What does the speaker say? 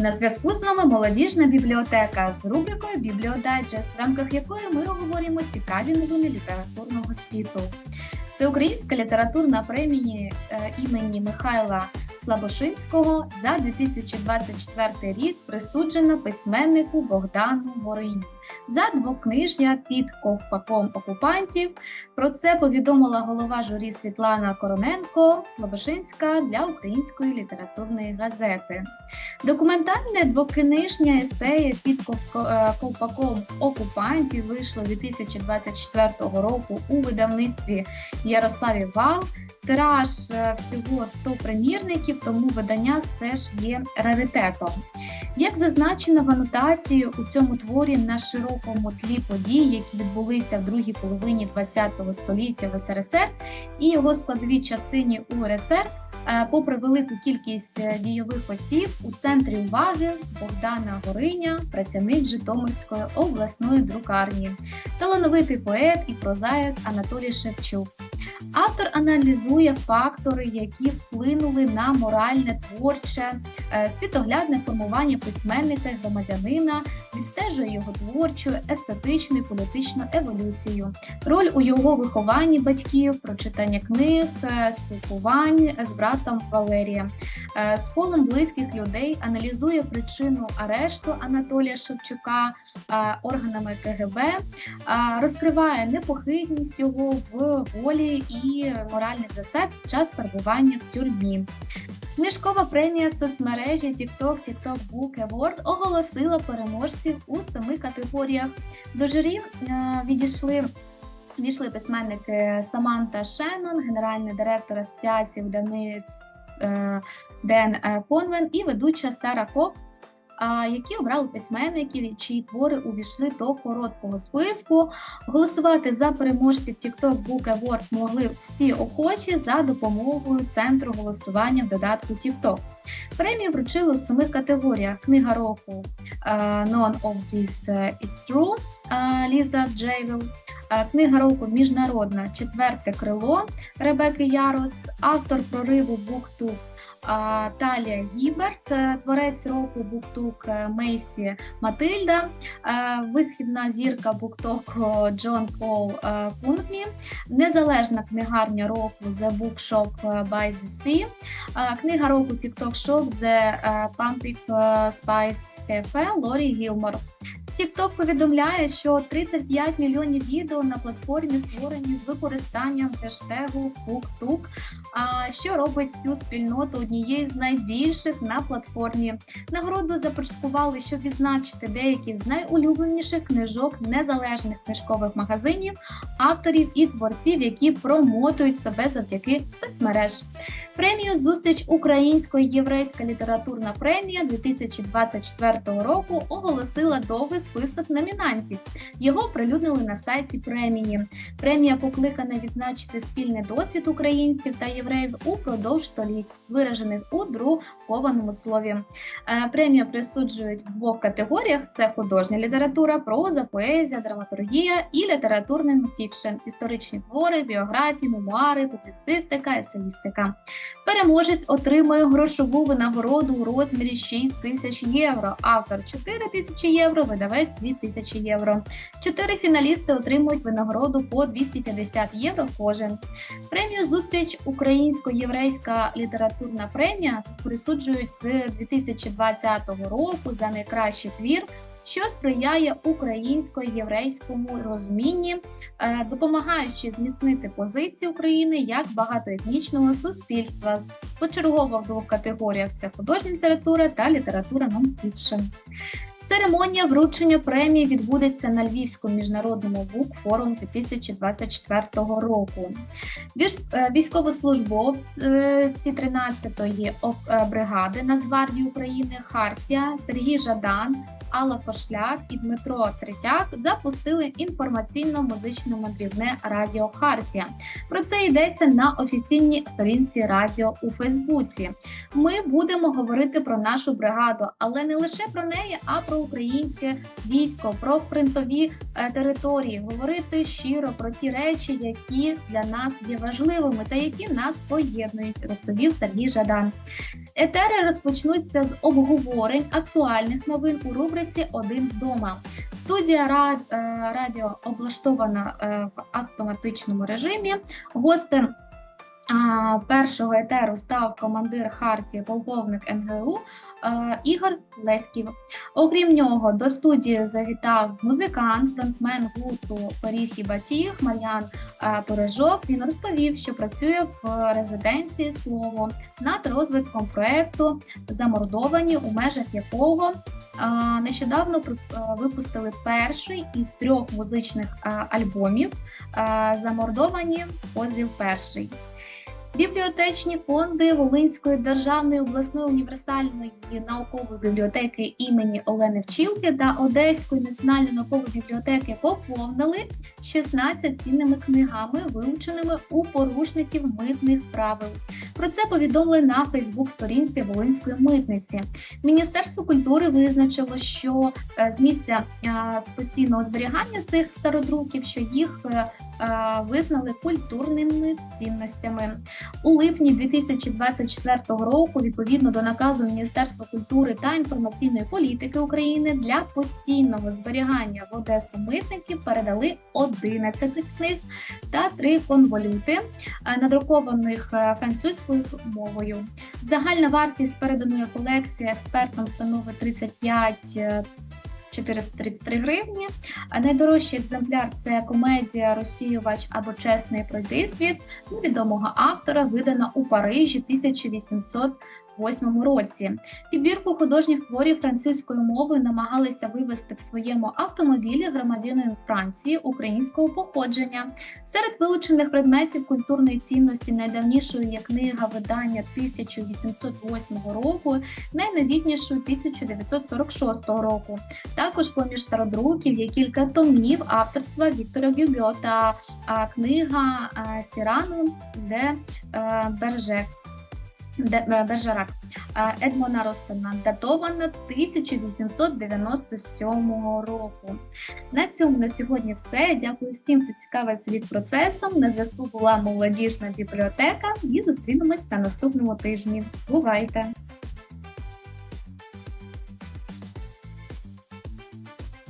На зв'язку з вами молодіжна бібліотека з рубрикою Бібліодайджест, в рамках якої ми обговорюємо цікаві новини літературного світу. Всеукраїнська літературна премія е, імені Михайла Слабошинського за 2024 рік присуджена письменнику Богдану Горині за двокнижжя під ковпаком окупантів. Про це повідомила голова журі Світлана Короненко Слобошинська для української літературної газети. Документальне двокнижня есеє під е, ковпаком окупантів вийшло 2024 року у видавництві Ярославі Вал. Тираж е, всього 100 примірників, тому видання все ж є раритетом. Як зазначено в анотації у цьому творі на широкому тлі подій, які відбулися в другій половині ХХ століття в СРСР і його складовій частині УРСР, е, попри велику кількість е, дійових осіб, у центрі уваги Богдана Гориня, працівник Житомирської обласної друкарні, талановитий поет і прозаїк Анатолій Шевчук. Автор аналізує фактори, які вплинули на моральне, творче, е, світоглядне формування письменника і громадянина, відстежує його творчу, естетичну і політичну еволюцію, роль у його вихованні батьків, прочитання книг, е, спілкувань з братом Валерієм, Е, з колом близьких людей, аналізує причину арешту Анатолія Шевчука органами КГБ, розкриває непохитність його в волі і моральних засад під час перебування в тюрмі. Книжкова премія соцмережі TikTok TikTok Book Award оголосила переможців у семи категоріях. До журі е, відійшли. Війшли письменники Саманта Шеннон, генеральний директор Асоціації видавниць е, Ден е, Конвен і ведуча Сара Кокс, які обрали письменників, чиї твори увійшли до короткого списку. Голосувати за переможців TikTok Book Award могли всі охочі за допомогою центру голосування в додатку TikTok. Премію вручили у семи категоріях: книга року е, None of This is True е, Ліза Джейвіл. Е, Книга року Міжнародна четверте крило Ребекки Ярос, автор прориву Буктук Талія Гіберт, е, творець року Буктук е, Мейсі Матильда, е, висхідна зірка Буктоку Джон Пол Кунгмі, незалежна книгарня року The Bookshop by the Sea, книга року TikTok Shop The Pumpkin Spice Cafe Лорі Гілмор. TikTok повідомляє, що 35 мільйонів відео на платформі створені з використанням хештегу а що робить цю спільноту однією з найбільших на платформі. Нагороду започаткували, щоб відзначити деякі з найулюбленіших книжок незалежних книжкових магазинів, авторів і творців, які промотують себе завдяки соцмереж. Премію зустріч Українсько єврейська літературна премія 2024 року оголосила довгий список номінантів. Його оприлюднили на сайті премії. Премія покликана відзначити спільний досвід українців та євреїв упродовж століть, виражених у друкованому слові. Е, Премію присуджують в двох категоріях: це художня література, проза, поезія, драматургія і літературний нонфікшн, історичні твори, біографії, мемуари, публіцистика, есеїстика. Переможець отримує грошову винагороду у розмірі 6 тисяч євро. Автор 4 тисячі євро, видавець 2 тисячі євро. Чотири фіналісти отримують винагороду по 250 євро кожен. Премію зустріч Українсько-єврейська літературна премія присуджують з 2020 року за найкращий твір. Що сприяє українсько-єврейському розумінні, е, допомагаючи зміцнити позиції України як багатоетнічного суспільства, почергово в двох категоріях: це художня література та література нон-фікшн. Церемонія вручення премії відбудеться на Львівському міжнародному букфорум 2024 року. Е, Військовослужбовці 13-ї ок- е, бригади Нацгвардії України Хартія Сергій Жадан. Алла Кошляк і Дмитро Третяк запустили інформаційно-музичне мандрівне радіо Хартія. Про це йдеться на офіційній сторінці радіо у Фейсбуці. Ми будемо говорити про нашу бригаду, але не лише про неї, а про українське військо, про фронтові е, території, говорити щиро про ті речі, які для нас є важливими та які нас поєднують, розповів Сергій Жадан. Етери розпочнуться з обговорень актуальних новин у рубриці Один вдома. Студія Ра- е, радіо облаштована е, в автоматичному режимі. Гостем першого етеру став командир Хартії, полковник НГУ Ігор Леськів. Окрім нього, до студії завітав музикант, фронтмен гурту Пиріг і Батіг Мар'ян Порожок. Він розповів, що працює в резиденції слово над розвитком проекту Замордовані, у межах якого нещодавно випустили перший із трьох музичних альбомів Замордовані позів перший. Бібліотечні фонди Волинської державної обласної універсальної наукової бібліотеки імені Олени Вчілки та Одеської національної наукової бібліотеки поповнили 16 цінними книгами, вилученими у порушників митних правил. Про це повідомили на Фейсбук-сторінці Волинської митниці. Міністерство культури визначило, що е, з місця е, з постійного зберігання цих стародруків, що їх е, визнали культурними цінностями. У липні 2024 року, відповідно до наказу Міністерства культури та інформаційної політики України, для постійного зберігання в Одесу митників передали 11 книг та 3 конволюти, надрукованих е, французькою мовою. Загальна вартість переданої колекції експертам становить 35 е, 433 гривні. А найдорожчий екземпляр це комедія Розсіювач або Чесний пройдисвіт невідомого автора, видана у Парижі 1808 році. Підбірку художніх творів французькою мовою намагалися вивести в своєму автомобілі громадянин Франції українського походження. Серед вилучених предметів культурної цінності найдавнішою є книга видання 1808 року, найновітнішою 1946 року. Також поміж стародруків є кілька томів авторства Віктора Гюго та книга Сірану де е, Бержек. Е, Бержерак Е, Едмона Ростена датована 1897 року. На цьому на сьогодні все. Дякую всім, хто цікавий світ процесом. На зв'язку була молодіжна бібліотека і зустрінемось на наступному тижні. Бувайте!